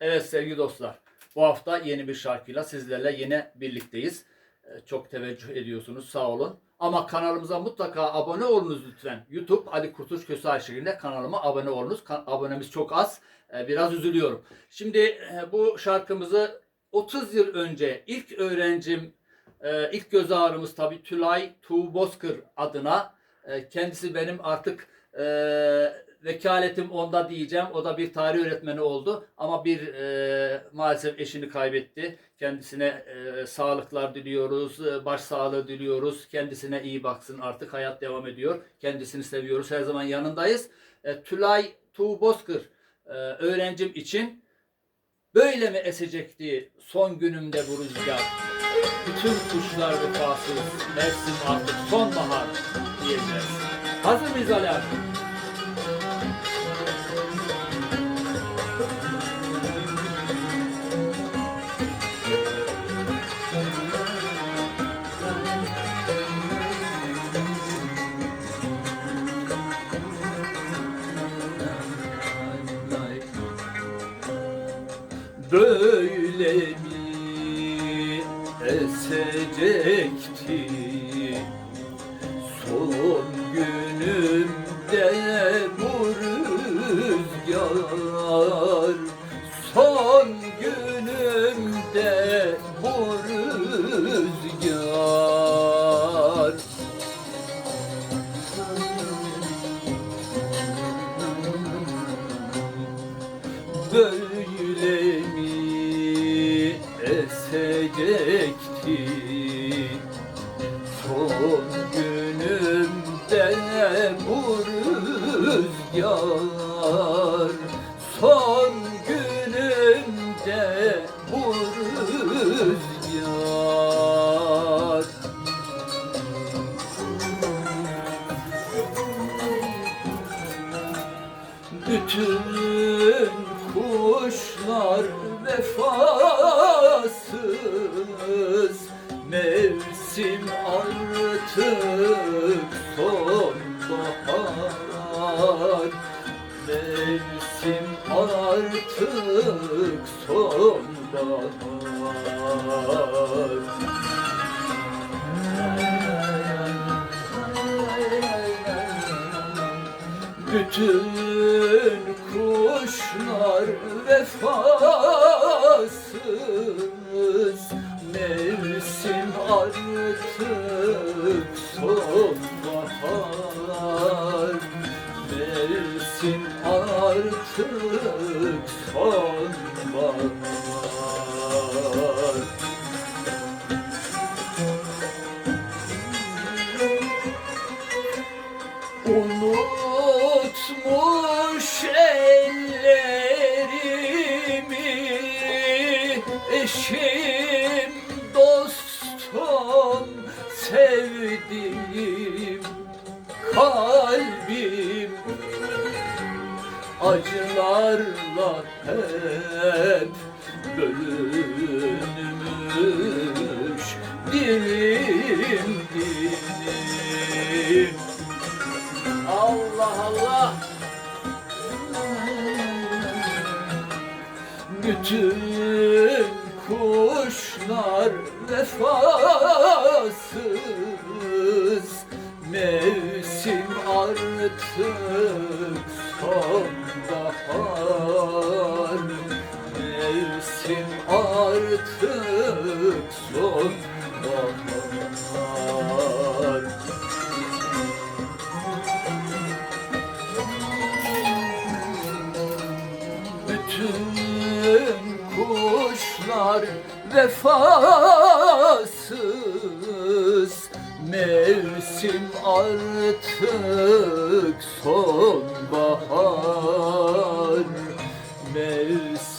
Evet sevgili dostlar. Bu hafta yeni bir şarkıyla sizlerle yine birlikteyiz. Ee, Çok teveccüh ediyorsunuz. Sağ olun. Ama kanalımıza mutlaka abone olunuz lütfen. YouTube Ali Kurtuluş Köse şeklinde kanalıma abone olunuz. Ka- abonemiz çok az. Ee, Biraz üzülüyorum. Şimdi e, bu şarkımızı 30 yıl önce ilk öğrencim, e, ilk göz ağrımız tabii Tülay Tuğ Bozkır adına. E, Kendisi benim artık e, vekaletim onda diyeceğim. O da bir tarih öğretmeni oldu. Ama bir e, maalesef eşini kaybetti. Kendisine e, sağlıklar diliyoruz, e, baş sağlığı diliyoruz. Kendisine iyi baksın artık hayat devam ediyor. Kendisini seviyoruz. Her zaman yanındayız. E, Tülay Tuğ Bozkır e, öğrencim için böyle mi esecekti son günümde bu rüzgar? Bütün kuşlar vefasız, mevsim artık sonbahar diyeceğiz. Hazır mıyız Ali abi? Böyle mi esecekti son günümde bu rüzgar son günümde bu rüzgar. Böyle mi esecekti bu rüzgar son günümde bu rüzgar. Bütün kuşlar vefasız Mevsim artık sonbahar artık sonbahar. Bütün kuşlar vefasız Mevsim artık sonbahar. Mevsim artık Unutmuş ellerimi Eşim, dostum, sevdiğim kalbim Acılarla hep bölünmüş dilim dilim Allah Allah. Bütün kuşlar vefasız Mevsim artık Bütün kuşlar vefasız. Mevsim artık sonbahar. Mevsim